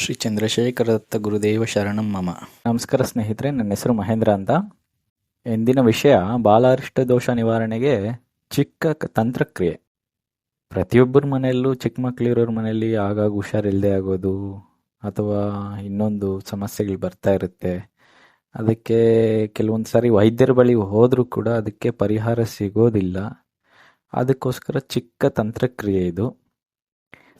ಶ್ರೀ ಚಂದ್ರಶೇಖರ ದತ್ತ ಗುರುದೇವ ಶರಣಂ ಮಮ. ನಮಸ್ಕಾರ ಸ್ನೇಹಿತರೆ, ನನ್ನ ಹೆಸರು ಮಹೇಂದ್ರ ಅಂತ. ಇಂದಿನ ವಿಷಯ, ಬಾಲಾರಿಷ್ಟ ದೋಷ ನಿವಾರಣೆಗೆ ಚಿಕ್ಕ ತಂತ್ರಕ್ರಿಯೆ. ಪ್ರತಿಯೊಬ್ಬರ ಮನೆಯಲ್ಲೂ ಚಿಕ್ಕ ಮಕ್ಕಳಿರೋರ ಮನೆಯಲ್ಲಿ ಆಗಾಗ ಹುಷಾರಿಲ್ಲದೆ ಆಗೋದು, ಅಥವಾ ಇನ್ನೊಂದು ಸಮಸ್ಯೆಗಳು ಬರ್ತಾ ಇರುತ್ತೆ. ಅದಕ್ಕೆ ಕೆಲವೊಂದು ಸಾರಿ ವೈದ್ಯರ ಬಳಿ ಹೋದರೂ ಕೂಡ ಅದಕ್ಕೆ ಪರಿಹಾರ ಸಿಗೋದಿಲ್ಲ. ಅದಕ್ಕೋಸ್ಕರ ಚಿಕ್ಕ ತಂತ್ರಕ್ರಿಯೆ ಇದು.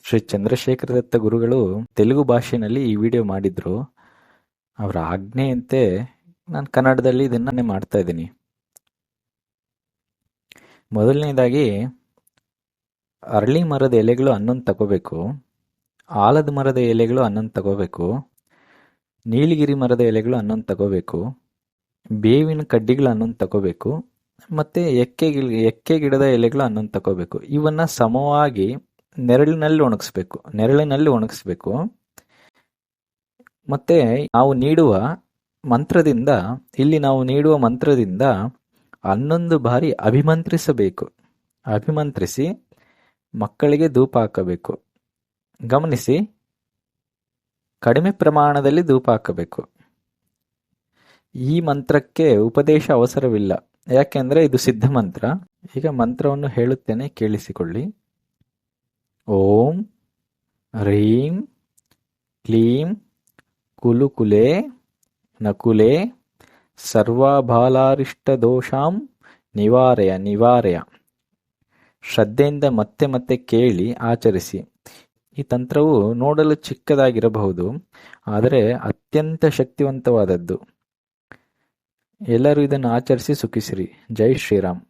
ಶ್ರೀ ಚಂದ್ರಶೇಖರ ದತ್ತ ಗುರುಗಳು ತೆಲುಗು ಭಾಷೆಯಲ್ಲಿ ಈ ವಿಡಿಯೋ ಮಾಡಿದ್ರು. ಅವರ ಆಜ್ಞೆಯಂತೆ ನಾನು ಕನ್ನಡದಲ್ಲಿ ಇದನ್ನೇ ಮಾಡ್ತಾ ಇದ್ದೀನಿ. ಮೊದಲನೇದಾಗಿ, ಅರಳಿ ಮರದ ಎಲೆಗಳು ಹನ್ನೊಂದು ತಗೋಬೇಕು. ಆಲದ ಮರದ ಎಲೆಗಳು ಹನ್ನೊಂದು ತಗೋಬೇಕು. ನೀಲಗಿರಿ ಮರದ ಎಲೆಗಳು ಹನ್ನೊಂದು ತಗೋಬೇಕು. ಬೇವಿನ ಕಡ್ಡಿಗಳು ಹನ್ನೊಂದು ತಗೋಬೇಕು. ಮತ್ತು ಎಕ್ಕೆ ಎಕ್ಕೆ ಗಿಡದ ಎಲೆಗಳು ಹನ್ನೊಂದು ತಗೋಬೇಕು. ಇವನ್ನ ಸಮವಾಗಿ ನೆರಳಿನಲ್ಲಿ ಒಣಗಿಸ್ಬೇಕು. ನೆರಳಿನಲ್ಲಿ ಒಣಗಿಸ್ಬೇಕು. ಮತ್ತೆ ನಾವು ನೀಡುವ ಮಂತ್ರದಿಂದ, ಇಲ್ಲಿ ನಾವು ನೀಡುವ ಮಂತ್ರದಿಂದ ಹನ್ನೊಂದು ಬಾರಿ ಅಭಿಮಂತ್ರಿಸಬೇಕು. ಅಭಿಮಂತ್ರಿಸಿ ಮಕ್ಕಳಿಗೆ ಧೂಪ ಹಾಕಬೇಕು. ಗಮನಿಸಿ, ಕಡಿಮೆ ಪ್ರಮಾಣದಲ್ಲಿ ಧೂಪ ಹಾಕಬೇಕು. ಈ ಮಂತ್ರಕ್ಕೆ ಉಪದೇಶ ಅವಸರವಿಲ್ಲ. ಯಾಕೆಂದ್ರೆ ಇದು ಸಿದ್ಧ ಮಂತ್ರ. ಈಗ ಮಂತ್ರವನ್ನು ಹೇಳುತ್ತೇನೆ, ಕೇಳಿಸಿಕೊಳ್ಳಿ. ಓಂ, ಹ್ರೀಂ, ಕ್ಲೀಂ, ಕುಲುಕುಲೆ, ನಕುಲೆ, ಸರ್ವಬಾಲಾರಿಷ್ಟದೋಷಾಂ, ನಿವಾರಯ ನಿವಾರಯ. ಶ್ರದ್ಧೆಯಿಂದ ಮತ್ತೆ ಮತ್ತೆ ಕೇಳಿ, ಆಚರಿಸಿ. ಈ ತಂತ್ರವು ನೋಡಲು ಚಿಕ್ಕದಾಗಿರಬಹುದು, ಆದರೆ ಅತ್ಯಂತ ಶಕ್ತಿವಂತವಾದದ್ದು. ಎಲ್ಲರೂ ಇದನ್ನು ಆಚರಿಸಿ ಸುಖಿಸಿರಿ. ಜೈ ಶ್ರೀರಾಮ್.